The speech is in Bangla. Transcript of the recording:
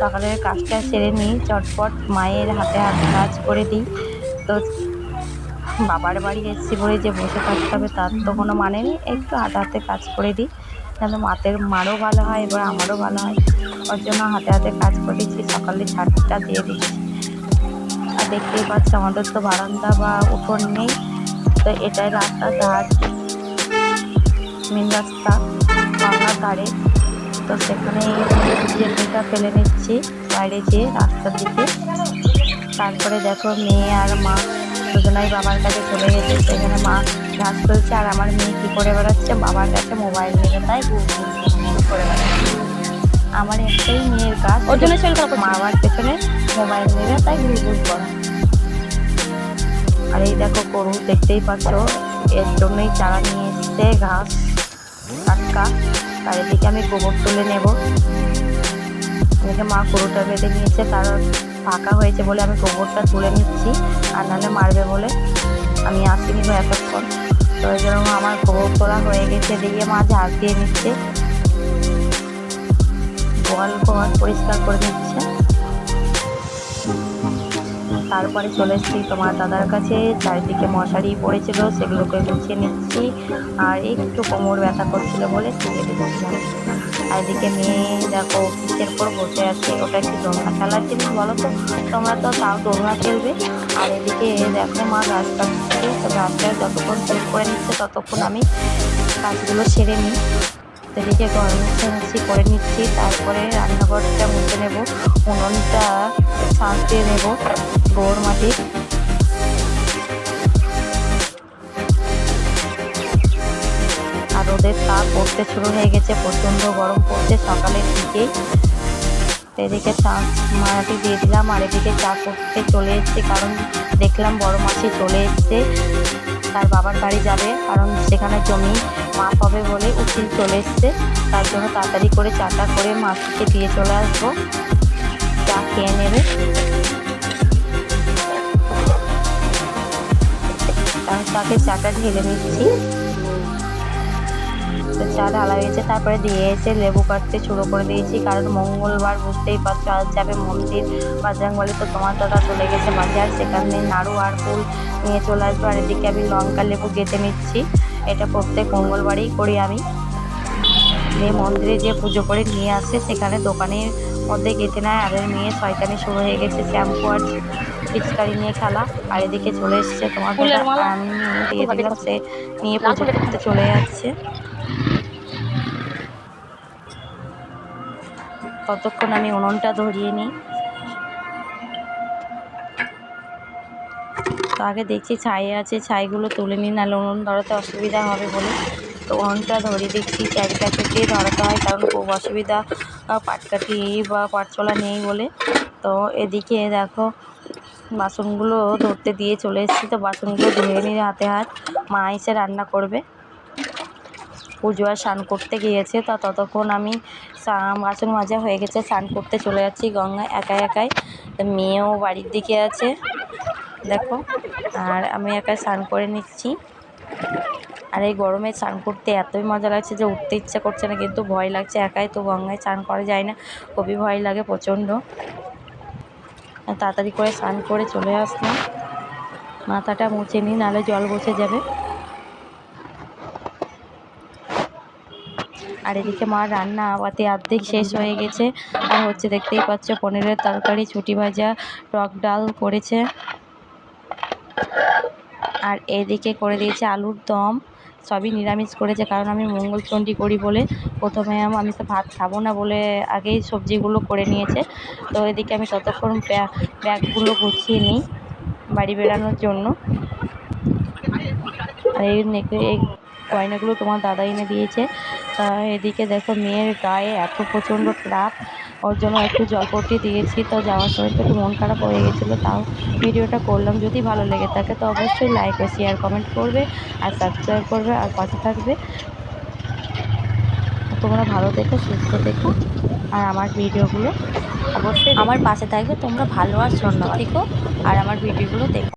সকালের কাজটা সেরে নিই, চটপট মায়ের হাতে হাতে কাজ করে দিই। তো বাবার বাড়ি এসেছি বলে যে বসে থাকতে হবে, তার তো কোনো মানে নেই, একটু হাতে হাতে কাজ করে দিই। যেন মাতের মারও ভালো হয়, এবার আমারও ভালো হয়। ওর জন্য হাতে হাতে কাজ করে দিচ্ছি সকালে ছাদটা দিয়ে দিচ্ছি আর দেখতেই পাচ্ছি আমাদের তো বারান্দা বা উঠোন নেই, তো এটাই রাস্তা ধার মেন রাস্তা বাংলার ধারে তো সেখানে জেলটা ফেলে নিচ্ছি, বাইরে যেয়ে রাস্তার দিকে। তারপরে দেখো মেয়ে আর মা দুজনাই বাবার কাছে চলে গেছে সেখানে মা ঘাস তুলছে আর আমার মেয়ে কী করে বেড়াচ্ছে? বাবার কাছে মোবাইল নিয়ে তাই করে বেড়াচ্ছে। আমার একটাই মেয়ের কাজ ওর জন্য মা বাবার পেছনে মোবাইল নেবে তাই গুল করা। আর এই দেখো গরু দেখতেই পাচ্ছ এর জন্যই চারা নিয়ে এসছে ঘাস টাটকা। তার এদিকে আমি গোবর তুলে নেব। এদিকে মা গরুটা বেঁধে নিয়েছে তার ফাঁকা হয়েছে বলে আমি গোবরটা তুলে নিচ্ছি, আর নাহলে মারবে বলে আমি আসিনি গো এতক্ষণ। তো ওই জন্য আমার গোবর তোলা হয়ে গেছে, দিয়ে মা ঝাড় দিয়ে নিচ্ছে। গোয়াল ঘর পরিষ্কার করে নিচ্ছে। তারপরে চলে এসেছি তোমার দাদার কাছে। চারিদিকে মশারি পড়েছিল, সেগুলোকে গুছিয়ে নিচ্ছি। আর একটু কোমর ব্যথা করছিল বলে শুয়ে দিচ্ছিলাম আর এদিকে মেয়ে দেখো কিসের পর বসে আছে, ওটা একটু দোলনা খেলার জিনিস বলো তো তোমরা তো তাও দোলনা খেলবে। আর এদিকে দেখো মা গাছ কাটছে তো গাছটা যতক্ষণ শেষ করে নিচ্ছে ততক্ষণ আমি কাজগুলো সেরে নিই। এদিকে গরম মুছি করে নিচ্ছি, তারপরে রান্নাঘরটা মুছে নেব, উনুনটা ছাঁচ দিয়ে নেব গোবর মাটির। রোদের তাপ পড়তে শুরু হয়ে গেছে, প্রচণ্ড গরম পড়ছে, সকালের দিকেই। এদিকে চা, মাটি দিয়ে দিলাম, আর এদিকে চা করতে চলে এসছে, কারণ দেখলাম বড় মাসি চলে এসছে, তার বাবার বাড়ি যাবে, কারণ সেখানে জমি মাপ হবে বলে উকিল চলে এসছে, তার জন্য তাড়াতাড়ি করে চাটা করে মাসিকে দিয়ে চলে আসব, চা খেয়ে নেবে। তাকে চাটা ঢেলে নিচ্ছি। তো চা ঢালা হয়েছে তারপরে দিয়ে এসে লেবু কাটতে শুরু করে দিয়েছি কারণ মঙ্গলবার বুঝতেই পারছ আজ যাবে মন্দির বাজরাংবাড়ি তো তোমার দাদা চলে গেছে বাজার সেখানে নাড়ু আর ফুল নিয়ে চলে আসব আর এদিকে আমি লঙ্কা লেবু কেটে নিচ্ছি এটা প্রত্যেক মঙ্গলবারই করি আমি। যে মন্দিরে যে পুজো করে নিয়ে আসে সেখানে দোকানের মধ্যে গেঁথে নেয় আর মেয়ে শয়তানি শুরু হয়ে গেছে শ্যাম্পু আর পিচকারি নিয়ে খেলা আর এদিকে চলে এসছে তোমার আমি দিয়ে দিলাম সে নিয়ে পুজো করতে চলে যাচ্ছে। ততক্ষণ আমি উনুনটা ধরিয়ে নিই। তো আগে দেখছি ছাই আছে, ছাইগুলো তুলে নিই, নাহলে উনুন ধরাতে অসুবিধা হবে বলে। তো উনুনটা ধরিয়ে দেখছি চারিকাছে দিয়ে ধরাতে হয়, কারণ খুব অসুবিধা পাটকাঠি বা পাটচলা নেই বলে। তো এদিকে দেখো, বাসনগুলো ধরতে দিয়ে চলে এসেছি, তো বাসনগুলো ধুয়ে নিয়ে হাতে হাত। মা এসে রান্না করবে। পুজো আর স্নান করতে গিয়েছে। তা ততক্ষণ আমি বাসন মাজা হয়ে গেছে, স্নান করতে চলে যাচ্ছি গঙ্গায় একাই একাই। মেয়েও বাড়ির দিকে আছে, দেখো। আর আমি একাই স্নান করে নিচ্ছি। আর এই গরমে স্নান করতে এতই মজা লাগছে যে উঠতে ইচ্ছা করছে না, কিন্তু ভয় লাগছে একাই তো গঙ্গায় স্নান করা যায় না। খুবই ভয় লাগে প্রচণ্ড। তাড়াতাড়ি করে স্নান করে চলে আসলাম। মাথাটা মুছে নিই, নাহলে জল বসে যাবে। আর এদিকে মা রান্না আবাতে অর্ধেক শেষ হয়ে গেছে। আর হচ্ছে দেখতেই পাচ্ছ, পনিরের তরকারি, ছুটি ভাজা, টক ডাল করেছে। আর এদিকে করে দিয়েছে আলুর দম। সবই নিরামিষ করেছে, কারণ আমি মঙ্গলচণ্ডী করি বলে প্রথমে আম- তো ভাত খাব না বলে আগেই সবজিগুলো করে নিয়েছে। তো এদিকে আমি ততক্ষণ ব্যাগ ব্যাগগুলো গুছিয়ে নিই বাড়ি বেরানোর জন্য। আর এই গয়নাগুলো তোমার দাদা এনে দিয়েছে। তা এদিকে দেখো মেয়ের গায়ে এত প্রচণ্ড তাপ ওর জন্য একটু জলপট্টি দিয়েছি। তো যাওয়ার সময় তো একটু মন খারাপ হয়ে গেছিল তাও ভিডিওটা করলাম। যদি ভালো লেগে থাকে তো অবশ্যই লাইক ও শেয়ার কমেন্ট করবে আর সাবস্ক্রাইব করবে আর পাশে থাকবে। তোমরা ভালো দেখো সুস্থ দেখো আর আমার ভিডিওগুলো অবশ্যই আমার পাশে থাকবে তোমরা ভালো আর সুস্থ থেকো আর আমার ভিডিওগুলো দেখো।